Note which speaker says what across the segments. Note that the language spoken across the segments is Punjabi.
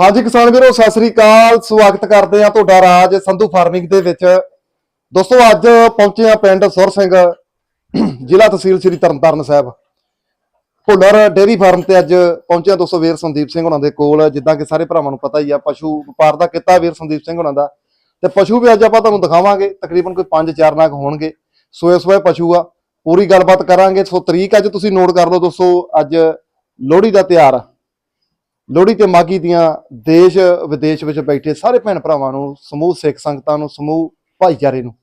Speaker 1: ਹਾਂਜੀ ਕਿਸਾਨ ਵੀਰੋ, ਸਤਿ ਸ੍ਰੀ ਅਕਾਲ। ਸਵਾਗਤ ਕਰਦੇ ਆ ਤੁਹਾਡਾ ਰਾਜ ਸੰਧੂ ਫਾਰਮਿੰਗ ਦੇ ਵਿੱਚ। ਦੋਸਤੋ, ਅੱਜ ਪਹੁੰਚੇ ਆ ਪਿੰਡ ਸੁਰ ਸਿੰਘ, ਜ਼ਿਲ੍ਹਾ ਤਹਿਸੀਲ ਸ੍ਰੀ ਤਰਨਤਾਰਨ ਸਾਹਿਬ। ਭੁੱਲਰ ਡੇਅਰੀ ਫਾਰਮ ਤੇ ਅੱਜ ਪਹੁੰਚਿਆ ਦੋਸਤੋ ਵੀਰ ਸੰਦੀਪ ਸਿੰਘ ਉਹਨਾਂ ਦੇ ਕੋਲ। ਜਿੱਦਾਂ ਕਿ ਸਾਰੇ ਭਰਾਵਾਂ ਨੂੰ ਪਤਾ ਹੀ ਆ, ਪਸ਼ੂ ਵਪਾਰ ਦਾ ਕਿੱਤਾ ਵੀਰ ਸੰਦੀਪ ਸਿੰਘ ਉਹਨਾਂ ਦਾ। ਤੇ ਪਸ਼ੂ ਵੀ ਅੱਜ ਆਪਾਂ ਤੁਹਾਨੂੰ ਦਿਖਾਵਾਂਗੇ। ਤਕਰੀਬਨ ਕੋਈ 5-4 ਨਾਗ ਹੋਣਗੇ। ਸੋਏ ਸੋਏ ਪਸ਼ੂ ਆ। ਪੂਰੀ ਗੱਲਬਾਤ ਕਰਾਂਗੇ। ਸੋ ਤਰੀਕ ਅੱਜ ਤੁਸੀਂ ਨੋਟ ਕਰ ਲਓ ਦੋਸਤੋ, ਅੱਜ ਲੋਹੜੀ ਦਾ ਤਿਉਹਾਰ ਲੋਹੜੀ ਤੇ ਮਾਗੀ ਦੀਆਂ ਦੇਸ਼ ਵਿਦੇਸ਼ ਵਿੱਚ ਬੈਠੇ ਸਾਰੇ ਭੈਣ ਭਰਾਵਾਂ ਨੂੰ ਸਮੂਹ ਸਿੱਖ ਸੰਗਤਾਂ ਨੂੰ ਸਮੂਹ ਭਾਈਚਾਰੇ ਨੂੰ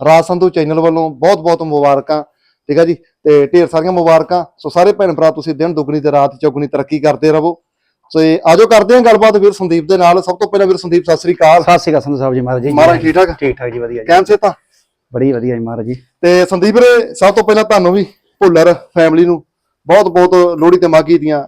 Speaker 1: ਰਾਜ ਸੰਧੂ ਚੈਨਲ ਵੱਲੋਂ ਬਹੁਤ ਬਹੁਤ ਮੁਬਾਰਕਾਂ। ਠੀਕ ਹੈ ਜੀ? ਤੇ ਢੇਰ ਸਾਰੀਆਂ ਮੁਬਾਰਕਾਂ। ਸੋ ਸਾਰੇ ਭੈਣ ਭਰਾ ਤੁਸੀਂ ਦਿਨ ਦੁਗਣੀ ਤੇ ਰਾਤ ਚੌਗਣੀ ਤਰੱਕੀ ਕਰਦੇ ਰਹੋ। ਸੋ ਇਹ ਆਜੋ ਕਰਦੇ ਹਾਂ ਗੱਲਬਾਤ ਵੀਰ ਸੰਦੀਪ ਦੇ ਨਾਲ। ਸਭ ਤੋਂ ਪਹਿਲਾਂ ਵੀਰ ਸੰਦੀਪ ਸਤਿ ਸ੍ਰੀ ਅਕਾਲ।
Speaker 2: ਸਤਿ ਸ਼੍ਰੀ ਅਕਾਲ ਸੰਧੂ ਸਾਹਿਬ ਜੀ ਮਹਾਰਾਜ ਜੀ।
Speaker 1: ਮਹਾਰਾਜ ਠੀਕ ਠਾਕ?
Speaker 2: ਠੀਕ ਠਾਕ ਜੀ ਵਧੀਆ ਜੀ।
Speaker 1: ਕੈਮ ਸੇ ਤਾਂ?
Speaker 2: ਬੜੀ ਵਧੀਆ ਜੀ ਮਹਾਰਾਜ ਜੀ।
Speaker 1: ਤੇ ਸੰਦੀਪ ਵੀਰੇ ਸਭ ਤੋਂ ਪਹਿਲਾਂ ਤੁਹਾਨੂੰ ਵੀ ਭੁੱਲਰ ਫੈਮਿਲੀ ਨੂੰ ਬਹੁਤ ਬਹੁਤ ਲੋਹੜੀ ਤੇ ਮਾਗੀ ਦੀਆਂ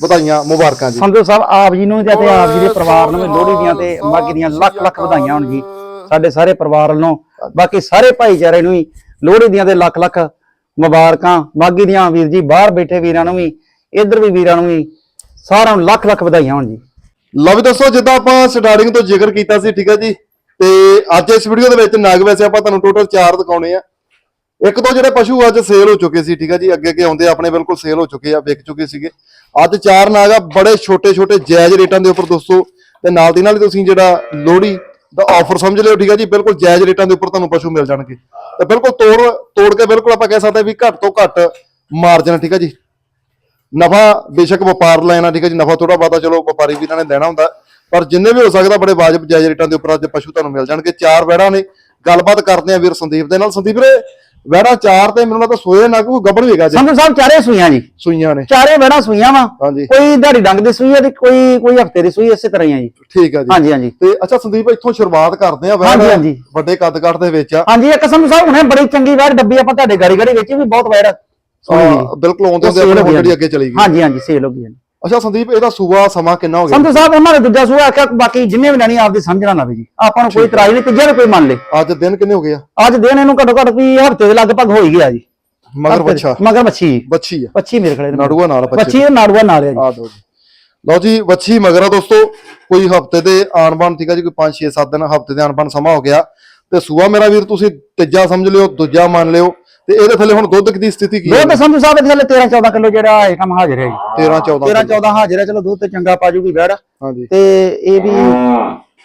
Speaker 1: ਵਧਾਈਆਂ ਮੁਬਾਰਕਾਂ ਜੀ।
Speaker 2: ਸੰਧੂ ਸਾਹਿਬ ਆਪ ਜੀ ਨੂੰ ਤੇ ਅਤੇ ਆਪ ਜੀ ਦੇ ਪਰਿਵਾਰ ਨੂੰ ਵੀ ਲੋਹੜੀ ਦੀਆਂ ਤੇ ਮਾਘੀ ਦੀਆਂ ਲੱਖ ਲੱਖ ਵਧਾਈਆਂ ਹੋਣ ਜੀ। ਸਾਡੇ ਸਾਰੇ ਪਰਿਵਾਰ ਵੱਲੋਂ ਬਾਕੀ ਸਾਰੇ ਭਾਈਚਾਰੇ ਨੂੰ ਵੀ ਲੋਹੜੀ ਦੀਆਂ ਤੇ ਲੱਖ ਲੱਖ ਮੁਬਾਰਕਾਂ। ਮਾਘੀ ਦੀਆਂ ਵੀਰ ਜੀ ਬਾਹਰ ਬੈਠੇ ਵੀਰਾਂ ਨੂੰ ਵੀ ਇੱਧਰ ਵੀ ਵੀਰਾਂ ਨੂੰ ਵੀ ਸਾਰਿਆਂ ਨੂੰ ਲੱਖ ਲੱਖ ਵਧਾਈਆਂ ਹੋਣ ਜੀ।
Speaker 1: ਲਓ ਵੀ ਦੋਸਤੋ ਜਿੱਦਾਂ ਆਪਾਂ ਸਟਾਰਟਿੰਗ ਤੋਂ ਜ਼ਿਕਰ ਕੀਤਾ ਸੀ ਠੀਕ ਹੈ ਜੀ? ਤੇ ਅੱਜ ਇਸ ਵੀਡੀਓ ਦੇ ਵਿੱਚ ਨਗ ਵੈਸੇ ਆਪਾਂ ਤੁਹਾਨੂੰ ਟੋਟਲ 4 ਦਿਖਾਉਣੇ ਆ। ਇੱਕ ਤੋਂ ਜਿਹੜੇ ਪਸ਼ੂ ਅੱਜ ਸੇਲ ਹੋ ਚੁੱਕੇ ਸੀ ਠੀਕ ਹੈ ਜੀ? ਅੱਗੇ ਅੱਗੇ ਆਉਂਦੇ ਆਪਣੇ ਬਿਲਕੁਲ ਸੇਲ ਹੋ ਚੁੱਕੇ ਆ ਵਿਕ ਚੁੱਕੇ ਸੀਗੇ। ਅੱਜ ਚਾਰ ਨਾਗ ਬੜੇ ਛੋਟੇ ਛੋਟੇ ਜਾਇਜ਼ ਰੇਟਾਂ ਦੇ ਉੱਪਰ ਦੋਸਤੋ, ਤੇ ਨਾਲ ਦੀ ਨਾਲ ਹੀ ਤੁਸੀਂ ਜਿਹੜਾ ਲੋਹੜੀ ਦਾ ਆਫਰ ਸਮਝ ਲਿਓ, ਠੀਕ ਹੈ ਜੀ? ਬਿਲਕੁਲ ਜਾਇਜ਼ ਰੇਟਾਂ ਦੇ ਉੱਪਰ ਤੁਹਾਨੂੰ ਪਸ਼ੂ ਮਿਲ ਜਾਣਗੇ। ਤੇ ਬਿਲਕੁਲ ਤੋੜ ਤੋੜ ਕੇ ਬਿਲਕੁਲ ਆਪਾਂ ਕਹਿ ਸਕਦੇ ਹਾਂ ਵੀ ਘੱਟ ਤੋਂ ਘੱਟ ਮਾਰਜਨ ਠੀਕ ਹੈ ਜੀ? ਨਫਾ ਬੇਸ਼ੱਕ ਵਪਾਰ ਲੈਣਾ, ਠੀਕ ਹੈ ਜੀ? ਨਫਾ ਥੋੜਾ ਬਹੁਤਾ ਚਲੋ ਵਪਾਰੀ ਵੀ ਇਹਨਾਂ ਨੇ ਲੈਣਾ ਹੁੰਦਾ, ਪਰ ਜਿੰਨੇ ਵੀ ਹੋ ਸਕਦਾ ਬੜੇ ਵਾਜਬ ਜਾਇਜ਼ ਰੇਟਾਂ ਦੇ ਉੱਪਰ ਅੱਜ ਪਸ਼ੂ ਤੁਹਾਨੂੰ ਮਿਲ ਜਾਣਗੇ। ਚਾਰ ਵੈੜਾਂ ਨੇ ਗੱਲਬਾਤ ਕਰਦੇ ਆ ਵੀਰ ਸੰਦੀਪ ਦੇ ਨਾਲ। ਸੰਦੀਪ ਵੀਰੇ ਵੈੜਾਂ ਚਾਰ ਤੇ ਮੈਨੂੰ ਲੱਗਦਾ ਸੋਏ ਨਾ ਕੋਈ ਗੱਬੜ ਹੈਗਾ ਜੀ।
Speaker 2: ਸੰਧੂ ਸਾਹਿਬ ਚਾਰੇ ਸੂਈਆਂ ਜੀ।
Speaker 1: ਸੂਈਆਂ ਨੇ।
Speaker 2: ਚਾਰੇ ਬੈਣਾ ਸੂਈਆਂ ਵਾ।
Speaker 1: ਹਾਂਜੀ।
Speaker 2: ਕੋਈ ਦਿਹਾੜੀ ਡੰਗ ਦੀ ਸੂਈ ਹੈ ਤੇ ਕੋਈ ਕੋਈ ਹਫ਼ਤੇ ਦੀ ਸੂਈ ਇਸੇ ਤਰ੍ਹਾਂ ਹੀ ਆ ਜੀ।
Speaker 1: ਠੀਕ ਆ ਜੀ।
Speaker 2: ਹਾਂਜੀ ਹਾਂਜੀ।
Speaker 1: ਤੇ ਅੱਛਾ ਸੰਦੀਪ ਇੱਥੋਂ ਸ਼ੁਰੂਆਤ ਕਰਦੇ ਆ ਵੈੜ
Speaker 2: ਹਾਂਜੀ।
Speaker 1: ਵੱਡੇ ਕੱਦ ਕੱਟ ਦੇ ਵਿੱਚ। ਆ
Speaker 2: ਹਾਂਜੀ ਇੱਕ ਸੰਧੂ ਸਾਹਿਬ ਹੁਣੇ ਬੜੀ ਚੰਗੀ ਵੈੜ ਡੱਬੀ ਆਪਾਂ ਤੁਹਾਡੇ ਗਾੜੀ ਗਾੜੀ ਵਿੱਚ ਵੀ ਬਹੁਤ ਵੈੜ ਸੋਹਣੀ ਜੀ।
Speaker 1: ਅਹ ਬਿਲਕੁਲ ਆਉਂਦੇ
Speaker 2: ਉਹ
Speaker 1: ਹੁੰਦੇ
Speaker 2: sale
Speaker 1: ਆਪਣੇ
Speaker 2: ਗਈ
Speaker 1: ਜਿਹੜੀ ਅੱਗੇ ਚਲੀ ਗਈ।
Speaker 2: ਹਾਂਜੀ ਹਾਂਜੀ ਸੇਲ ਹੋ ਗਈ ਹਾਂਜੀ।
Speaker 1: ਅੱਛਾ ਸੰਦੀਪ ਇਹਦਾ ਸੂਆ ਸਮਾਂ ਕਿੰਨਾ ਹੋ ਗਿਆ?
Speaker 2: ਸੰਧੂ ਸਾਹਿਬ ਉਹਨਾਂ ਨੇ ਦੂਜਾ ਸੂਆ ਆਖਿਆ ਬਾਕੀ ਜਿੰਨੇ ਵੀ ਲੈਣੀ ਆਪਦੀ ਸਮਝਣਾ ਲਵੇ ਜੀ ਆਪਾਂ ਨੂੰ ਕੋਈ ਇਤਰਾਜ਼ ਨਹੀਂ ਤੀਜੇ ਨੂੰ ਕੋਈ ਮੰਨ ਲੇ।
Speaker 1: ਅੱਜ ਦਿਨ ਕਿੰਨੇ ਹੋ ਗਏ ਆ?
Speaker 2: ਅੱਜ ਦਿਨ ਇਹਨੂੰ ਘੱਟੋ ਘੱਟ ਵੀ ਹਫ਼ਤੇ ਦੇ ਲਗਭਗ ਹੋ ਹੀ ਗਿਆ ਜੀ।
Speaker 1: ਮਗਰ ਬੱਚਾ
Speaker 2: ਮਗਰ ਮੱਛੀ
Speaker 1: ਬੱਚੀ ਆ।
Speaker 2: ਬੱਚੀ ਮੇਰੇ ਖੜੇ
Speaker 1: ਨਾੜੂਆ ਨਾਲ
Speaker 2: ਇਹ ਨਾੜੂਆ ਨਾਲ ਹੈ ਜੀ।
Speaker 1: ਆ ਦੋ ਜੀ। ਲਓ ਜੀ ਵੱਛੀ ਮਗਰ ਆ ਦੋਸਤੋ। ਕੋਈ ਹਫ਼ਤੇ ਦੇ ਆਨਬਾਨ ਠੀਕ ਆ ਜੀ ਕੋਈ 5 6 7 ਦਿਨ ਹਫ਼ਤੇ ਦੇ ਆਨਬਾਨ ਸਮਾਂ ਹੋ ਗਿਆ। ਤੇ ਸੂਆ ਮੇਰਾ ਵੀਰ ਤੁਸੀਂ ਤੀਜਾ ਸਮਝ ਲਿਓ ਦੂਜਾ ਮੰਨ ਲਿਓ। ਤੇ ਇਹਦੇ ਥੱਲੇ ਹੁਣ ਦੁੱਧ ਦੀ ਸਥਿਤੀ ਕੀ ਹੈ?
Speaker 2: ਦੁੱਧ ਸੰਧੂ ਸਾਹਿਬ ਦੇ ਥੱਲੇ 13 14 ਕਿਲੋ ਜਿਹੜਾ ਇਹ ਕੰਮ ਹਾਜ਼ਰ ਹੈ ਜੀ।
Speaker 1: 13 14
Speaker 2: 13 14 ਹਾਜ਼ਰ ਹੈ ਚਲੋ ਦੁੱਧ ਤੇ ਚੰਗਾ ਪਾ ਜੂਗੀ ਵੈੜ।
Speaker 1: ਹਾਂਜੀ।
Speaker 2: ਤੇ ਇਹ ਵੀ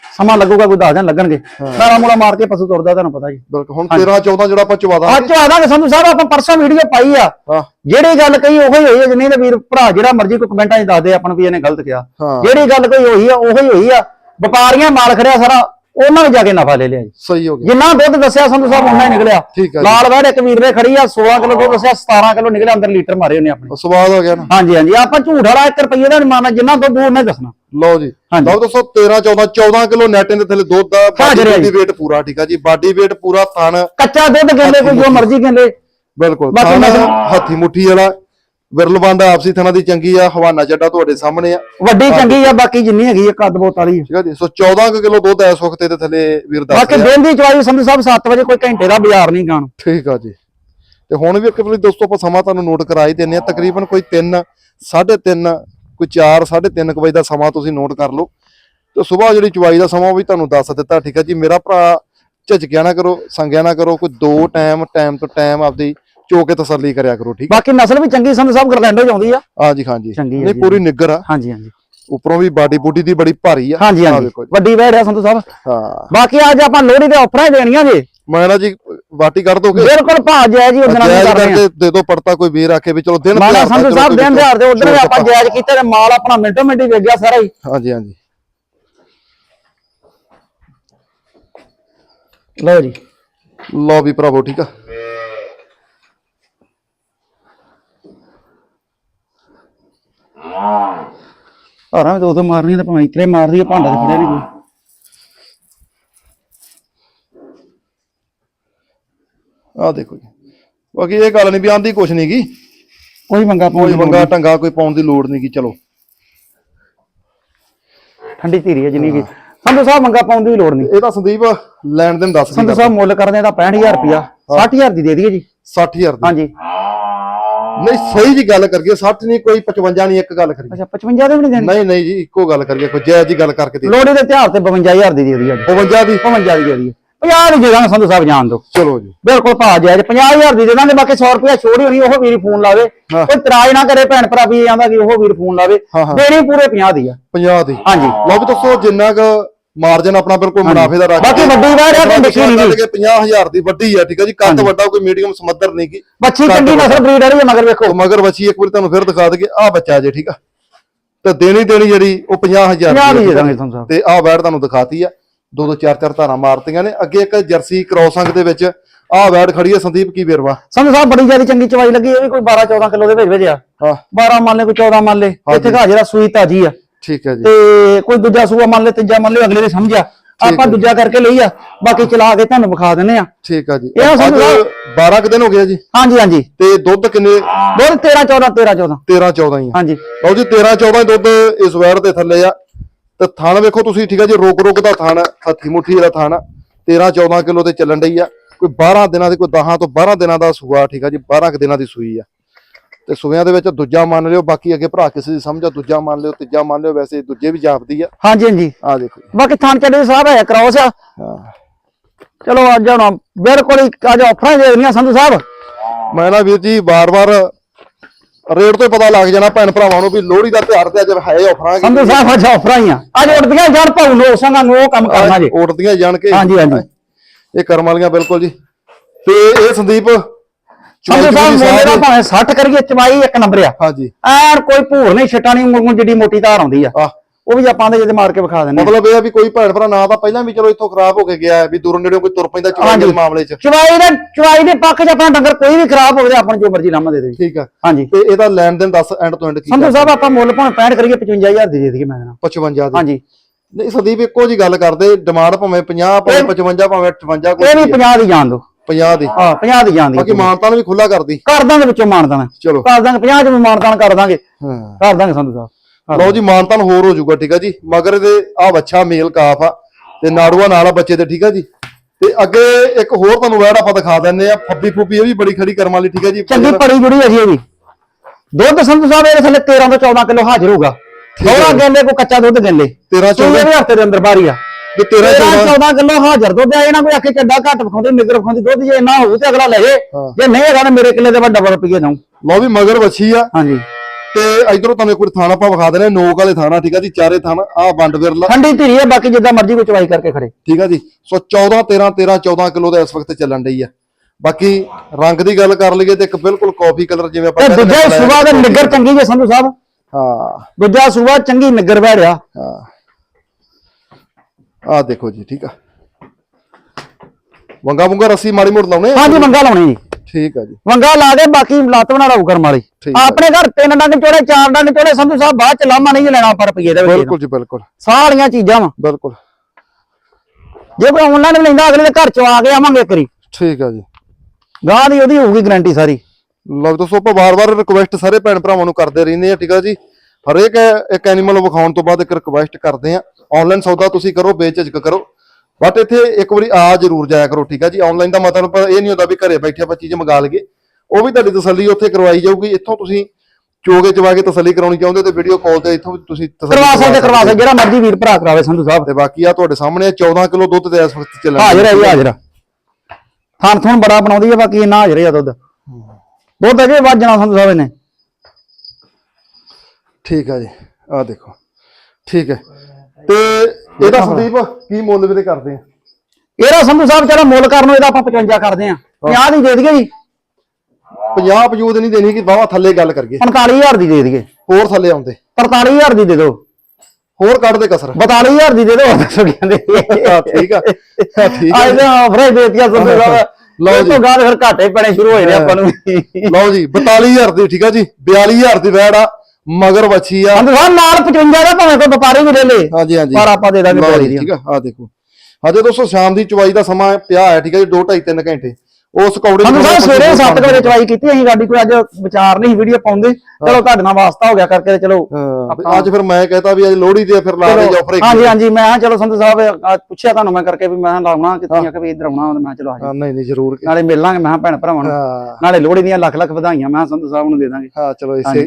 Speaker 2: ਸਮਾਂ ਲੱਗੂਗਾ ਕੋਈ 10 ਦਿਨ ਲੱਗਣਗੇ। ਨਾਲਾ ਮੂਲਾ ਮਾਰ ਕੇ ਪਸ਼ੂ ਤੁਰਦਾ ਤੁਹਾਨੂੰ ਪਤਾ ਜੀ।
Speaker 1: ਬਿਲਕੁਲ ਹੁਣ 13 14 ਜਿਹੜਾ ਆਪਾਂ ਚਵਾ ਦਾਂਗੇ
Speaker 2: ਅੱਜ ਆ ਦਾਂਗੇ ਸੰਧੂ ਸਾਹਿਬ ਆਪਾਂ ਪਰਸੋਂ ਵੀਡੀਓ ਪਾਈ ਆ। ਜਿਹੜੀ ਗੱਲ ਕਹੀ ਉਹੀ ਹੋਈ ਹੈ ਜਿੰਨੀ ਦੇ ਵੀਰ ਭਰਾ ਜਿਹੜਾ ਮਰਜ਼ੀ ਕੋਈ ਕਮੈਂਟਾਂ 'ਚ ਦੱਸ ਦੇ ਆਪਾਂ ਨੂੰ ਵੀ ਇਹਨੇ ਗਲਤ ਕਿਹਾ। ਜਿਹੜੀ ਗੱਲ ਕੋਈ ਹੋਈ ਆ ਉਹੀ ਹੋਈ ਆ। ਵਪਾਰੀਆਂ ਮਾਲ ਖੜਿਆ ਸਾਰਾ ਉਹਨਾਂ ਨੇ ਜਾ ਕੇ ਨਫਾ ਲੈ ਲਿਆ ਜੀ।
Speaker 1: ਸਹੀ ਹੋ ਗਿਆ।
Speaker 2: ਜਿੰਨਾ ਦੁੱਧ ਦੱਸਿਆ ਸੰਧੂ ਸਾਹਿਬ ਉਹਨਾਂ ਹੀ ਨਿਕਲਿਆ।
Speaker 1: ਠੀਕ ਆ ਜੀ।
Speaker 2: ਲਾਲ ਵੈੜ ਇੱਕ ਵੀਰ ਨੇ ਖੜੀ ਆ 16 ਕਿਲੋ ਦੁੱਧ ਦੱਸਿਆ 17 ਕਿਲੋ ਨਿਕਲਿਆ ਅੰਦਰ ਲੀਟਰ ਮਾਰੇ ਉਹਨੇ ਆਪਣੇ।
Speaker 1: ਉਹ ਸਵਾਦ ਹੋ ਗਿਆ ਨਾ।
Speaker 2: ਹਾਂਜੀ ਹਾਂਜੀ ਆਪਾਂ ਝੂਠ ਵਾਲਾ 1 ਰੁਪਈਏ ਦਾ ਨਹੀਂ ਮਾਰਨਾ ਜਿੰਨਾ ਦੁੱਧ ਉਹਨੇ ਦੱਸਣਾ।
Speaker 1: ਲਓ ਜੀ
Speaker 2: ਹਾਂਜੀ।
Speaker 1: ਲਓ ਦੋਸਤੋ 13 14 14 ਕਿਲੋ ਨੈਟ ਦੇ ਥੱਲੇ ਦੁੱਧ ਦਾ
Speaker 2: ਹਾਜ਼ਰ ਹੈ
Speaker 1: ਬਾਡੀ
Speaker 2: ਜੀ।
Speaker 1: weight ਪੂਰਾ ਠੀਕ ਆ ਜੀ ਬਾਡੀ weight ਪੂਰਾ ਥਣ।
Speaker 2: ਕੱਚਾ ਦੁੱਧ ਕਹਿੰਦੇ ਕੋਈ ਜੋ ਮਰਜ਼ੀ ਕਹਿੰਦੇ।
Speaker 1: ਬਿਲਕੁਲ
Speaker 2: ਬਾਕੀ
Speaker 1: ਥਣ
Speaker 2: ਮਤਲਬ-
Speaker 1: ਹੱਥੀ ਮੁੱਠੀ ਵਾਲਾ ਵਿਰਲਬੰਦ ਆਪਸੀ ਥਣਾ ਦੀ ਚੰਗੀ ਆ ਹਵਾਨਾ ਚੱਡਾ ਤੁਹਾਡੇ ਸਾਹਮਣੇ ਆ।
Speaker 2: ਵੱਡੀ ਚੰਗੀ ਆ ਬਾਕੀ ਜਿੰਨੀ ਹੈਗੀ ਆ ਕੱਦ ਬੋਤ ਵਾਲੀ
Speaker 1: ਠੀਕ ਆ ਜੀ ਸੋ 14 ਕੁ ਕਿਲੋ ਦੁੱਧ ਇਸ ਵਕਤ ਇਹਦੇ ਥੱਲੇ ਵੀਰ ਦੱਸ
Speaker 2: ਬਾਕੀ ਦਿਨ ਦੀ ਚਵਾਈ ਸੰਧੂ ਸਾਹਿਬ 7 ਵਜੇ ਕੋਈ ਘੰਟੇ ਦਾ ਬਾਜ਼ਾਰ ਨਹੀਂ ਗਾਣ।
Speaker 1: ਠੀਕ ਆ ਜੀ। ਤੇ ਹੁਣ ਵੀ ਇੱਕ ਵਾਰੀ ਦੋਸਤੋ ਆਪਾਂ ਸਮਾਂ ਤੁਹਾਨੂੰ ਨੋਟ ਕਰਾ ਹੀ। ਦਿੰਨੇ ਆ ਤਕਰੀਬਨ ਕੋਈ 3 3.5 ਕੋਈ 4 3.5 ਵਜੇ ਦਾ ਸਮਾਂ ਤੁਸੀਂ ਨੋਟ ਕਰ ਲਓ। ਤੇ ਸਵੇਰ ਜਿਹੜੀ ਚਵਾਈ ਦਾ ਸਮਾਂ ਉਹ ਵੀ ਤੁਹਾਨੂੰ ਦੱਸ ਦਿੱਤਾ। ਠੀਕ ਆ ਜੀ ਮੇਰਾ ਭਰਾ ਝਿਜਕਿਆ ਨਾ ਕਰੋ ਸੰਗਿਆ ਨਾ ਕਰੋ। ਕੋਈ ਦੋ ਟਾਈਮ ਟਾਈਮ ਤੋਂ ਟਾਈਮ ਆਪਦੀ ਚੋ ਕੇ ਤਸੱਲੀ ਕਰਿਆ ਕਰੋ ਠੀਕ
Speaker 2: ਬਾਕੀ ਨਸਲ ਵੀ ਚੰਗੀ ਸੰਧੂ ਸਾਹਿਬ ਗਰਲੈਂਡੋ ਚ ਆਉਂਦੀ ਆ।
Speaker 1: ਆ ਜੀ ਹਾਂਜੀ
Speaker 2: ਚੰਗੀ ਆ
Speaker 1: ਨਹੀਂ
Speaker 2: ਜੀ।
Speaker 1: ਪੂਰੀ ਨਿੱਗਰ ਆ।
Speaker 2: ਹਾਂਜੀ ਹਾਂਜੀ।
Speaker 1: ਉੱਪਰੋਂ ਵੀ ਬਾਡੀ ਬੂਡੀ ਦੀ ਬੜੀ ਭਾਰੀ ਆ।
Speaker 2: ਹਾਂਜੀ
Speaker 1: ਆਹ
Speaker 2: ਹਾਂਜੀ।
Speaker 1: ਵੇਖੋ ਜੀ।
Speaker 2: ਵੱਡੀ ਵੈੜ ਆ ਸੰਧੂ ਸਾਹਿਬ।
Speaker 1: ਹਾਂ।
Speaker 2: ਬਾਕੀ ਅੱਜ ਆਪਾਂ ਲੋਹੜੀ ਦੇ ਆਫਰਾਂ ਹੀ ਦੇਣੀਆਂ ਜੀ।
Speaker 1: ਮੈਂ ਨਾ ਜੀ ਵਾਟੀ ਕਰ ਦੋਗੇ?
Speaker 2: ਬਿਲਕੁਲ ਜਾਇਜ਼ ਹੀ ਉਹਦੇ ਨਾਲ
Speaker 1: ਜਾਇਜ਼
Speaker 2: ਕਰ ਰਹੇ ਆ।
Speaker 1: ਕਰਕੇ ਦੇ ਦੋ ਪੜਤਾ ਕੋਈ ਵੀਰ ਆਖੇ ਵੀ ਚਲੋ ਦਿਨ
Speaker 2: ਮਾਲਾ
Speaker 1: ਤਿਉਹਾਰ ਦਾ
Speaker 2: ਸੰਧੂ
Speaker 1: ਚਲੋ
Speaker 2: ਸਾਹਿਬ
Speaker 1: ਕੋਈ
Speaker 2: ਦਿਨ ਦਿਹਾੜ ਦੇ ਉਧਰ ਆਪਾਂ ਜਾਇਜ਼ ਕੀਤਾ ਤੇ ਮਾਲ ਆਪਣਾ ਮਿੰਟੋ ਮਿੰਟ ਹੀ ਵੇਚ ਗਿਆ ਸਾਰਾ ਹੀ।
Speaker 1: ਹਾਂਜੀ ਹਾਂਜੀ।
Speaker 2: ਲਓ ਜੀ।
Speaker 1: ਲਓ ਵੀ ਭਰਾਵੋ ਠੀਕ ਆ।
Speaker 2: ਹਾਰਾਂ ਦੋ ਦੋ ਮਾਰਨੀ ਤਾਂ ਭਾਵੇਂ ਇਤਰੇ ਮਾਰਦੀ ਆ ਭਾਂਡਾ ਤੇ ਖੜਿਆ ਨਹੀਂ ਕੋਈ।
Speaker 1: ਆ ਦੇਖੋ ਜੀ। ਬਾਕੀ ਇਹ ਗੱਲ ਨਹੀਂ ਵੀ ਆਂਦੀ ਕੁਛ ਨਹੀਂ ਗੀ।
Speaker 2: ਕੋਈ ਮੰਗਾ
Speaker 1: ਕੋਈ
Speaker 2: ਪਾਉਣ ਦੀ
Speaker 1: ਵੰਗਾ ਟੰਗਾ ਕੋਈ ਪਾਉਣ ਦੀ ਲੋੜ ਨਹੀਂ ਗੀ ਚਲੋ।
Speaker 2: ਠੰਡੀ ਧੀਰੀ ਹੈ ਜਿੰਨੀ ਕੀ ਸੰਧੂ ਸਾਹਿਬ ਮੰਗਾ ਪਾਉਣ ਦੀ ਵੀ ਲੋੜ ਨਹੀਂ
Speaker 1: ਇਹ ਤਾਂ ਸੰਦੀਪ ਲੈਣ ਦੇਣ ਦੱਸ
Speaker 2: ਸੰਧੂ ਸਾਹਿਬ ਮੁੱਲ ਕਰਦੇ ਦਾ 65000 ਰੁਪਿਆ 60000 ਦੀ ਦੇ ਦਈਏ ਜੀ।
Speaker 1: 60000 ਦੀ।
Speaker 2: ਹਾਂਜੀ।
Speaker 1: ਨਹੀਂ ਸਹੀ ਜੀ ਗੱਲ ਕਰੀਏ 60 ਨਹੀਂ ਕੋਈ 55 ਨਹੀਂ ਇੱਕ ਗੱਲ ਕਰੀਏ।
Speaker 2: ਅੱਛਾ 55 ਦੇ ਵੀ ਨਹੀਂ ਦੇਣੀ?
Speaker 1: ਨਹੀਂ ਨਹੀਂ ਜੀ ਇੱਕੋ ਗੱਲ ਕਰੀਏ ਕੋਈ ਜਾਇਜ਼ ਜੀ ਗੱਲ ਕਰਕੇ ਦੇ
Speaker 2: ਲੋੜੀ ਦੇ ਤਿਉਹਾਰ ਤੇ 52000 ਦੀ ਦੇ ਦੀ ਅੱਜ
Speaker 1: 52 ਦੀ?
Speaker 2: 55 ਦੀ ਦੇ ਦੀ 50 ਦੀ ਦੇ ਦਾਂਗੇ ਸੰਧੂ ਸਾਹਿਬ ਜਾਣ ਦੋ
Speaker 1: ਚਲੋ ਜੀ।
Speaker 2: ਬਿਲਕੁਲ ਭਾ ਜਾਇਜ਼ 50000 ਦੀ ਦੇ ਦਾਂਗੇ ਬਾਕੀ 100 ਰੁਪਇਆ ਛੋੜ ਹੋਣੀ ਉਹ ਵੀਰ ਫੋਨ ਲਾਵੇ। ਕੋਈ ਇਤਰਾਜ਼ ਨਾ ਕਰੇ ਭੈਣ ਭਰਾ ਵੀ ਆਂਦਾ ਕਿ ਉਹ ਵੀਰ ਫੋਨ ਲਾਵੇ। ਦੇਣੀ ਪੂਰੇ 50 ਦੀ ਆ।
Speaker 1: 50 ਦੀ।
Speaker 2: ਹਾਂਜੀ।
Speaker 1: ਵੀ ਦੱਸੋ ਜਿੰਨਾ ਕੁ ਮਾਰਜਨ ਆਪਣਾ ਬਿਲਕੁਲ ਮੁਨਾਫੇ ਦਾ ਰੱਖ
Speaker 2: ਬਾਕੀ ਵੱਡੀ ਵਾਰ ਹੈ, ਕੋਈ ਦੇਖੀ ਨਹੀਂ
Speaker 1: ਕੇ 50000 ਦੀ ਵੱਡੀ ਆ ਠੀਕ ਹੈ ਜੀ। ਕੱਦ ਵੱਡਾ ਕੋਈ ਮੀਡੀਅਮ ਸਮੱਦਰ ਨਹੀਂ ਕੀ
Speaker 2: ਬੱਚੀ ਚੰਗੀ ਨਸਲ ਬਰੀਡ ਵਾਲੀ ਹੈ ਮਗਰ ਵੇਖੋ।
Speaker 1: ਮਗਰ ਬੱਚੀ ਇੱਕ ਵਾਰੀ ਤੁਹਾਨੂੰ ਫਿਰ ਦਿਖਾ ਦਈਏ ਆ ਬੱਚਾ ਜੇ ਠੀਕ ਆ। ਤੇ ਦੇਣੀ ਦੇਣੀ ਜਿਹੜੀ ਉਹ 50000
Speaker 2: 50 ਦੀ
Speaker 1: ਦੀ
Speaker 2: ਦੇ
Speaker 1: ਆ,
Speaker 2: ਦਾਂਗੇ ਸੰਧੂ ਸਾਹਿਬ
Speaker 1: ਤੇ ਆਹ ਵੈੜ ਤੁਹਾਨੂੰ ਦਿਖਾਤੀ ਆ। ਦੋ ਦੋ ਚਾਰ ਚਾਰ ਧਾਰਾਂ ਮਾਰਤੀਆਂ ਨੇ। ਅੱਗੇ ਇੱਕ ਜਰਸੀ ਕ੍ਰੋਸ ਅੰਗ ਦੇ ਵਿੱਚ ਆਹ ਵੈੜ ਖੜੀ ਆ ਸੰਦੀਪ ਕੀ ਵੇਰਵਾ?
Speaker 2: ਸੰਧੂ ਸਾਹਿਬ ਬੜੀ ਜ਼ਿਆਦਾ ਚੰਗੀ ਚਵਾਈ ਲੱਗੀ ਇਹ ਵੀ ਕੋਈ 12 14 ਕਿਲੋ ਦੇ ਵਿੱਚ ਵਿੱਚ ਆ।
Speaker 1: ਹਾਂ।
Speaker 2: 12 ਮੰਨ ਲੈ ਕੋਈ 14 ਮੰਨ ਲੈ ਇੱਥੇ ਘਾ ਜਿਹੜਾ ਸੂਈ ਤਾਜੀ ਆ।
Speaker 1: ਠੀਕ ਹੈ ਜੀ।
Speaker 2: ਤੇ ਕੋਈ ਦੂਜਾ ਸੂਆ ਮੰਨ ਲੈ ਤੀਜਾ ਮੰਨ ਲੈ ਅਗਲੇ ਨੇ ਸਮਝਿਆ ਆਪਾਂ ਦੂਜਾ ਕਰਕੇ ਲਈ ਆ ਬਾਕੀ ਚਲਾ ਕੇ ਤੁਹਾਨੂੰ ਵਿਖਾ ਦਿੰਨੇ ਆ।
Speaker 1: ਠੀਕ ਆ ਜੀ।
Speaker 2: ਇਹ ਸਾਹਿਬ-
Speaker 1: 12 ਕੁ ਦਿਨ ਹੋ ਗਏ ਜੀ।
Speaker 2: ਹਾਂਜੀ ਹਾਂਜੀ।
Speaker 1: ਤੇ ਦੁੱਧ ਕਿੰਨੇ?
Speaker 2: ਦੁੱਧ 13 14 13 14
Speaker 1: 13 14 ਹੀ
Speaker 2: ਹਾਂਜੀ।
Speaker 1: ਲਓ ਜੀ 13 14 ਦੁੱਧ ਇਸ ਵੈੜ ਦੇ ਥੱਲੇ ਆ। ਤੇ ਥਣ ਵੇਖੋ ਤੁਸੀਂ ਠੀਕ ਆ ਜੀ ਰੋਕ ਰੋਕ ਦਾ ਥਣ ਹੱਥੀ ਮੁੱਠੀ ਦਾ ਥਣ। ਆ 13 14 ਕਿਲੋ ਤੇ ਚੱਲਣ ਡਈ ਆ। ਕੋਈ 12 ਦਿਨਾਂ ਦੀ ਕੋਈ 10 ਤੋਂ 12 ਦਿਨਾਂ ਦਾ ਸੂਆ ਠੀਕ ਆ ਜੀ 12 ਕੁ ਦਿਨਾਂ ਦੀ ਸੂਈ ਆ। ਤੇ ਸੂਇਆਂ ਦੇ ਵਿੱਚ ਦੂਜਾ ਮੰਨ ਲਿਓ ਬਾਕੀ ਅੱਗੇ ਭਰਾ ਕਿਸੇ ਦੀ ਸਮਝਾ ਦੂਜਾ ਮੰਨ ਲਿਓ ਤੀਜਾ ਮੰਨ ਲਿਓ ਵੈਸੇ ਦੂਜੇ ਵੀ ਜਾਪਦੀ ਆ।
Speaker 2: ਹਾਂਜੀ ਹਾਂਜੀ।
Speaker 1: ਆ ਦੇਖੋ।
Speaker 2: ਬਾਕੀ ਥਾਨ ਚੱਡੇ ਸਾਹਿਬ ਹੈ ਕ੍ਰੋਸ ਆ। ਚਲੋ ਅੱਜ ਹੁਣ ਬਿਲਕੁਲ ਹੀ ਅੱਜ ਆਫਰਾਂ ਦੇ ਦੇਣੀਆਂ ਸੰਧੂ ਸਾਹਿਬ।
Speaker 1: ਮੈਂ ਨਾ ਵੀਰ ਜੀ ਬਾਰ-ਬਾਰ ਰੇਟ ਤੋਂ ਪਤਾ ਲੱਗ ਜਾਣਾ ਭੈਣ ਭਰਾਵਾਂ ਨੂੰ ਵੀ ਲੋਹੜੀ ਦਾ ਤਿਉਹਾਰ ਤੇ ਅੱਜ ਹੈ ਆਫਰਾਂ
Speaker 2: ਸੰਧੂ ਸਾਹਿਬ ਅੱਜ ਆਫਰਾਂ ਹੀ ਆ। ਅੱਜ ਉੱਡਦੀਆਂ ਜਾਣ ਭਾਉ ਨੋ ਸੰਗਾ ਨੋ ਕੰਮ ਕਰਨਾ ਜੀ।
Speaker 1: ਉੜਦੀਆਂ ਜਾਣ ਕੇ।
Speaker 2: ਹਾਂਜੀ ਹਾਂਜੀ।
Speaker 1: ਇਹ ਕਰਮ ਵਾਲੀਆਂ ਬਿਲਕੁਲ ਜੀ। ਤੇ ਇਹ ਸੰਦੀਪ
Speaker 2: ਸੰਧੂ ਸਾਹਿਬ ਮੇਰਾ
Speaker 1: ਸਾਹਿਬ-
Speaker 2: ਭਾਵੇਂ 60 ਕਰੀਏ ਚਵਾਈ ਇੱਕ ਨੰਬਰ ਆ।
Speaker 1: ਹਾਂਜੀ
Speaker 2: ਐਨ ਕੋਈ ਭੂਰ ਨਹੀਂ ਛਟਾ ਨਹੀਂ ਮੁਰਮੁਰ ਜਿੱਡੀ ਮੋਟੀ ਧਾਰ ਆਉਂਦੀ ਆ। ਉਹ ਵੀ ਆਪਾਂ ਦੇ ਜਿਹਦੇ ਮਾਰ ਕੇ ਵਿਖਾ ਦਿੰਦੇ ਆ।
Speaker 1: ਮਤਲਬ ਇਹ ਆ ਵੀ ਕੋਈ ਭੈਣ ਭਰਾ ਨਾ ਤਾਂ ਪਹਿਲਾਂ ਵੀ ਚਲੋ ਇੱਥੋਂ ਖਰਾਬ ਹੋ ਕੇ ਗਿਆ ਹੈ ਵੀ ਦੂਰੋਂ ਨੇੜਿਓਂ ਕੋਈ ਤੁਰ ਪੈਂਦਾ ਚੋਰੀ ਦੇ
Speaker 2: ਹਾਂਜੀ।
Speaker 1: ਮਾਮਲੇ 'ਚ।
Speaker 2: ਚਵਾਈ ਦੇ ਚਵਾਈ ਦੇ ਪੱਖ 'ਚ ਆਪਣਾ ਡੰਗਰ ਕੋਈ ਵੀ ਖਰਾਬ ਹੋਵੇ ਆਪਾਂ ਨੂੰ ਜੋ ਮਰਜ਼ੀ ਲਾਮਾ ਦੇ ਦੇ।
Speaker 1: ਠੀਕ ਆ।
Speaker 2: ਹਾਂਜੀ।
Speaker 1: ਤੇ ਇਹਦਾ ਲੈਣ ਦੇਣ ਦੱਸ ਐਂਡ ਤੋਂ ਐਂਡ ਕੀ
Speaker 2: ਸੰਧੂ ਸਾਹਿਬ ਆਪਾਂ ਮੁੱਲ ਭਾਵੇਂ 65 ਕਰੀਏ 55000 ਦੀ ਦੇ ਦਈਏ ਮੈਂ ਦੇਣਾ।
Speaker 1: 55 ਦੀ।
Speaker 2: ਹਾਂਜੀ।
Speaker 1: ਨਹੀਂ ਸੰਦੀਪ ਇੱਕੋ ਜੀ ਗੱਲ ਕਰਦੇ ਡਿਮਾਂਡ ਭਾਵੇਂ 50 ਭਾਵੇਂ 55 ਭਾਵੇਂ 58 ਕੋਈ
Speaker 2: ਇਹ ਵੀ 50 ਦੀ ਜਾਣ ਦੋ
Speaker 1: 50 ਦੀ।
Speaker 2: ਹਾਂ 50 ਦੀ ਜਾਣ ਦੀ
Speaker 1: ਬਾਕੀ ਮਾਨਤਾ ਨੂੰ ਵੀ ਖੁੱਲਾ ਕਰਦੀ
Speaker 2: ਕਰ ਦਾਂਗੇ ਵਿੱਚੋਂ ਮਾਨਦਾਨ
Speaker 1: ਚਲੋ।
Speaker 2: ਕਰ ਦਾਂਗੇ 50 ਚ ਵੀ ਮਾਨਦਾਨ ਕਰ ਦਾਂਗੇ।
Speaker 1: ਹਾਂ।
Speaker 2: ਕਰ ਦਾਂਗੇ ਸੰਧੂ ਸਾਹਿਬ।
Speaker 1: ਲਓ ਜੀ ਮਾਨਤਾਨ ਹੋਰ ਹੋ ਜਾਊਗਾ ਠੀਕ ਆ ਜੀ? ਮਗਰ ਇਹਦੇ ਆ ਬੱਚਾ ਮੇਲ ਕਾਫ ਆ ਤੇ ਨਾੜੂਆ ਨਾਲ ਆ ਬੱਚੇ ਤੇ ਠੀਕ ਆ ਜੀ? ਤੇ ਅੱਗੇ ਇੱਕ ਹੋਰ ਤੁਹਾਨੂੰ ਵੈੜ ਆਪਾਂ ਦਿਖਾ ਦਿੰਦੇ ਆ ਫੱਬੀ ਫੁੱਬੀ ਇਹ ਵੀ ਬੜੀ ਖੜੀ ਕਰਮ ਵਾਲੀ ਠੀਕ ਆ ਜੀ?
Speaker 2: ਚੰਗੀ ਪੜੀ ਜੁੜੀ ਹੈ ਜੀ ਇਹ ਵੀ। ਦੁੱਧ ਸੰਧੂ ਸਾਹਿਬ ਇਹਦੇ ਥੱਲੇ 13 ਤੋਂ 14 ਕਿਲੋ ਹਾਜ਼ਰ ਹੋਊਗਾ। ਥੋੜਾ ਗੈਲੇ ਕੋ ਕੱਚਾ ਦੁੱਧ ਗੈਲੇ।
Speaker 1: 13
Speaker 2: ਚੋਲੇ
Speaker 1: 14
Speaker 2: ਵੀ ਹਫ਼ਤੇ ਦੇ ਅੰਦਰ ਬਾਰੀ ਆ।
Speaker 1: ਤੇ 13
Speaker 2: 13
Speaker 1: 14
Speaker 2: 14 ਕਿਲੋ ਹਾਜ਼ਰ ਦੁੱਧ ਆ ਇਹਨਾਂ ਕੋਈ ਆਖੇ ਚੱਡਾ ਘੱਟ ਵਿਖਾਉਂਦੇ ਨਿਗਰ ਵਿਖਾਉਂਦੀ ਦੁੱਧ ਜੇ ਨਾ ਹੋਊ ਤੇ ਅਗਲਾ ਲੈ ਜੇ।
Speaker 1: ਹਾਂ।
Speaker 2: ਜੇ ਨਹੀਂ ਹੈਗਾ ਤਾਂ ਮੇਰੇ ਕਿੱਲੇ ਦੇ ਵੱਡਾ ਰੁਪਈਏ ਦਊਂ
Speaker 1: ਲਓ ਵੀ ਮਗਰ ਵੱਛੀ ਆ।
Speaker 2: ਹਾਂਜੀ।
Speaker 1: ਤੇ ਇਧਰੋਂ ਤੁਹਾਨੂੰ ਇੱਕ ਵਾਰ ਥਾਣਾ ਆਪਾਂ ਵਿਖਾ ਦੇਣੇ ਨੋਕ ਵਾਲੇ ਥਾਣਾ ਠੀਕ ਆ ਜੀ ਚਾਰੇ ਥਾਣਾ ਆ ਵੰਡ ਵਿਰਲਾ।
Speaker 2: ਠੰਡੀ ਧੀਰੀ ਹੈ ਬਾਕੀ ਜਿੱਦਾਂ ਮਰਜ਼ੀ ਕੋਈ ਚਵਾਈ ਕਰਕੇ ਖੜੇ।
Speaker 1: ਠੀਕ ਆ ਜੀ। ਸੋ 14 13 13 14 ਕਿਲੋ ਦਾ ਇਸ ਵਕਤ ਚੱਲਣ ਡਈ ਆ। ਬਾਕੀ ਰੰਗ ਦੀ ਗੱਲ ਕਰ ਲਈਏ ਤੇ ਇੱਕ ਬਿਲਕੁਲ ਕਾਫੀ ਕਲਰ ਜਿਵੇਂ ਆਪਾਂ
Speaker 2: ਤੇ
Speaker 1: ਕਹਿੰਦੇ
Speaker 2: ਦੂਜਾ
Speaker 1: ਨੇ
Speaker 2: ਸੂਬਾ ਦਾ ਨਿਗਰ ਚੰਗੀ ਜੇ ਸੰਧੂ ਸਾਹਿਬ।
Speaker 1: ਹਾਂ।
Speaker 2: ਦੂਜਾ ਸੂਬਾ ਚੰਗੀ ਨਿਗਰ ਬਹਿੜਿਆ
Speaker 1: ਹਾਂ। ਆ ਦੇਖੋ ਜੀ ਠੀਕ ਆ। ਵੰਗਾ ਵੰਗਾ ਰੱਸੀ ਮਾੜੀ ਮੋੜ ਲਾਉਣੇ ਆ?
Speaker 2: ਹਾਂਜੀ ਮੰਗਾ ਲਾਉਣੀ ਜੀ।
Speaker 1: ਠੀਕ ਆ ਜੀ।
Speaker 2: ਵੰਗਾ ਲਾ ਕੇ ਬਾਕੀ ਲੱਤ ਬਣਾ ਲਾਉ ਕਰਮ ਵਾਲੀ।
Speaker 1: ਠੀਕ।
Speaker 2: ਆਪਣੇ ਘਰ ਤਿੰਨ ਡੰਗ ਚੋੜੇ ਚਾਰ ਡੰਗ ਚੋੜੇ ਸੰਧੂ ਸਾਹਿਬ ਬਾਅਦ ਚ ਲਾਮਾ ਨਹੀਂ ਲੈਣਾ ਪਰ ਰੁਪਈਏ ਦੇ ਵਿੱਚ।
Speaker 1: ਬਿਲਕੁਲ ਜੀ ਬਿਲਕੁਲ।
Speaker 2: ਸਾਰੀਆਂ ਚੀਜ਼ਾਂ ਵਾ।
Speaker 1: ਬਿਲਕੁਲ।
Speaker 2: ਜੇ ਕੋਈ ਆਨਲਾਈਨ ਲੈਂਦਾ ਅਗਲੇ ਦੇ ਘਰ ਚ ਆ ਕੇ ਆਵਾਂਗੇ ਇੱਕ ਵਾਰੀ।
Speaker 1: ਠੀਕ ਆ ਜੀ।
Speaker 2: ਗਾਂ ਦੀ ਉਹਦੀ ਹੋਊਗੀ ਗਾਰੰਟੀ ਸਾਰੀ।
Speaker 1: ਲਓ ਦੋਸਤੋ ਆਪਾਂ ਵਾਰ-ਵਾਰ ਰਿਕੁਐਸਟ ਸਾਰੇ ਭੈਣ ਭਰਾਵਾਂ ਨੂੰ ਕਰਦੇ ਰਹਿੰਦੇ ਆ ਠੀਕ ਆ ਜੀ। ਹਰੇਕ ਇੱਕ ਐਨੀਮਲ ਵਿਖਾਉਣ ਤੋਂ ਬਾਅਦ ਇੱਕ ਰਿਕੁਐਸਟ ਕਰਦੇ ਆ। ਆਨਲਾਈਨ ਸੌਦਾ ਤੁਸੀਂ ਕਰੋ ਬੇਝਿਜਕ ਕਰੋ। ਬਟ ਇੱਥੇ ਇੱਕ ਵਾਰੀ ਆ ਜ਼ਰੂਰ ਜਾਇਆ ਕਰੋ ਠੀਕ ਆ ਜੀ? ਆਨਲਾਈਨ ਦਾ ਮਤਲਬ ਇਹ ਨਹੀਂ ਹੁੰਦਾ ਵੀ ਘਰੇ ਬੈਠੇ ਆਪਾਂ ਚੀਜ਼ ਮੰਗਾ ਲਈਏ। ਉਹ ਵੀ ਤੁਹਾਡੀ ਤਸੱਲੀ ਉੱਥੇ ਕਰਵਾਈ ਜਾਊਗੀ। ਇੱਥੋਂ ਤੁਸੀਂ ਚੋਗੇ ਚਵਾ ਕੇ ਤਸੱਲੀ ਕਰਾਉਣੀ ਚਾਹੁੰਦੇ ਤੇ ਵੀਡੀਓ ਕਾਲ ਤੇ ਇੱਥੋਂ ਵੀ ਤੁਸੀਂ ਤਸੱਲੀ
Speaker 2: ਕਰਵਾ ਸਕਦੇ ਕਰਵਾ
Speaker 1: ਸਕਦੇ।
Speaker 2: ਜਿਹੜਾ ਮਰਜ਼ੀ ਵੀਰ ਭਰਾ ਕਰਾਵੇ ਸੰਧੂ ਸਾਹਿਬ।
Speaker 1: ਤੇ ਬਾਕੀ ਆ ਤੁਹਾਡੇ ਸਾਹਮਣੇ 14 ਕਿਲੋ ਦੁੱਧ ਤੇ ਇਸ ਵਕਤ ਚੱਲਣ
Speaker 2: ਹਾਜ਼ਰ ਹੈ ਜੀ ਹਾਜ਼ਰ ਥਾਨ ਥੂਨ ਬੜਾ ਬਣਾਉਂਦੀ ਹੈ ਬਾਕੀ ਇੰਨਾ ਹਾਜ਼ਰ ਹੈ ਦੁੱਧ। ਦੁੱਧ ਅਜੇ ਵੱਜਣਾ ਸੰਧੂ ਸਾਹਿਬ ਨੇ
Speaker 1: ਠੀਕ ਆ ਜੀ। ਆ ਦੇਖੋ। ਠੀਕ ਹੈ। ਤੇ ਇਹਦਾ ਸੰਦੀਪ ਕੀ ਮੁੱਲ ਵੀ ਤੇ ਕਰਦੇ ਆ?
Speaker 2: ਇਹਦਾ ਸੰਧੂ ਸਾਹਿਬ ਚਲੋ ਮੁੱਲ ਕਰਨ ਨੂੰ ਇਹਦਾ ਆਪਾਂ 55 ਕਰਦੇ ਆ 50 ਦੀ ਦੇ ਦਈਏ ਜੀ।
Speaker 1: 50 ਪਜੂਦ ਨਹੀਂ ਦੇਣੀ ਕਿ ਬਾਵਾ ਥੱਲੇ ਗੱਲ ਕਰੀਏ।
Speaker 2: 45000 ਦੀ ਦੇ ਦਈਏ।
Speaker 1: ਹੋਰ ਥੱਲੇ ਆਉਂਦੇ।
Speaker 2: 45000 ਦੀ ਦੇ ਦਿਓ।
Speaker 1: ਹੋਰ ਕੱਢ ਦੇ ਕਸਰ।
Speaker 2: 42000 ਦੀ ਦੇ ਦਿਓ ਦੱਸੋ ਕਹਿੰਦੇ।
Speaker 1: ਠੀਕ ਆ। ਠੀਕ ਆ।
Speaker 2: ਤਾਂ ਆਫਰ ਹੀ ਦੇਤੀਆਂ ਸੰਧੂ ਸਾਹਿਬ।
Speaker 1: ਲਓ ਜੀ।
Speaker 2: ਜੀ। ਗਾਲ ਫਿਰ ਘਾਟੇ ਪੈਣੇ ਸ਼ੁਰੂ ਹੋਏ ਨੇ ਆਪਾਂ ਨੂੰ।
Speaker 1: ਲਓ ਜੀ 42000 ਦੀ ਠੀਕ ਆ ਜੀ। 42000 ਦੀ ਵੈੜ ਆ। ਮਗਰ ਵੱਛੀ ਆ।
Speaker 2: ਸੰਧੂ ਸਾਹਿਬ ਨਾਲ 55 ਦਾ ਭਾਵੇਂ ਕੋਈ ਵਪਾਰੀ ਵੀ ਲੈ ਲੇ
Speaker 1: ਹਾਂਜੀ ਹਾਂਜੀ।
Speaker 2: ਪਰ ਆਪਾਂ ਦੇ ਦਾਂਗੇ
Speaker 1: ਲਓ ਜੀ,
Speaker 2: ਦੀਆਂ।
Speaker 1: ਠੀਕ ਆ ਆ ਦੇਖੋ। ਹਜੇ ਦੋਸਤੋ ਸ਼ਾਮ ਦੀ ਚਵਾਈ ਦਾ ਸਮਾਂ ਪਿਆ ਹੈ ਠੀਕ ਹੈ ਜੀ 2 2.5 3 ਘੰਟੇ। ਉਸ ਕੌੜੇ
Speaker 2: ਸਾਨੂੰ ਸਾਹਿਬ ਸਵੇਰੇ 7 ਵਜੇ ਚਵਾਈ ਕੀਤੀ ਅਸੀਂ ਗਾਡੀ ਕੋਈ ਅੱਜ ਵਿਚਾਰ ਨਹੀਂ ਵੀਡੀਓ ਪਾਉਂਦੇ। ਚਲੋ ਤੁਹਾਡੇ ਨਾਲ ਵਾਸਤਾ ਹੋ ਗਿਆ ਕਰਕੇ ਤੇ ਚਲੋ
Speaker 1: ਹਾਂ, ਅੱਜ ਫਿਰ ਮੈਂ ਕਹਤਾ ਵੀ ਅੱਜ ਲੋਹੜੀ ਤੇ ਫਿਰ ਲਾ ਦੇ
Speaker 2: ਚਲੋ,
Speaker 1: ਆਫਰ
Speaker 2: ਹਾਂਜੀ ਹਾਂਜੀ ਮੈਂ ਕਿਹਾ ਚਲੋ ਸੰਧੂ ਸਾਹਿਬ ਅੱਜ ਪੁੱਛਿਆ ਤੁਹਾਨੂੰ ਮੈਂ ਕਰਕੇ ਵੀ ਮੈਂ ਲਾਉਣਾ ਕਿਤੇ ਕਿ ਵੀ ਇੱਧਰ ਆਉਣਾ ਮੈਂ ਕਿਹਾ ਚਲੋ ਆ ਜਾਓ।
Speaker 1: ਨਹੀਂ ਨਹੀਂ ਜ਼ਰੂਰ।
Speaker 2: ਨਾਲੇ ਮਿਲ ਲਾਂਗੇ ਮੈਂ ਕਿਹਾ ਭੈਣ ਭਰਾਵਾਂ ਨੂੰ।
Speaker 1: ਹਾਂ।
Speaker 2: ਨਾਲੇ ਲੋਹੜੀ ਦੀਆਂ ਲੱਖ ਲੱਖ ਵਧਾਈਆਂ ਮੈਂ ਕਿਹਾ ਸੰਧੂ ਸਾਹਿਬ ਨੂੰ ਦੇ ਦਾਂਗੇ।
Speaker 1: ਹਾਂ ਚਲੋ ਇਸੇ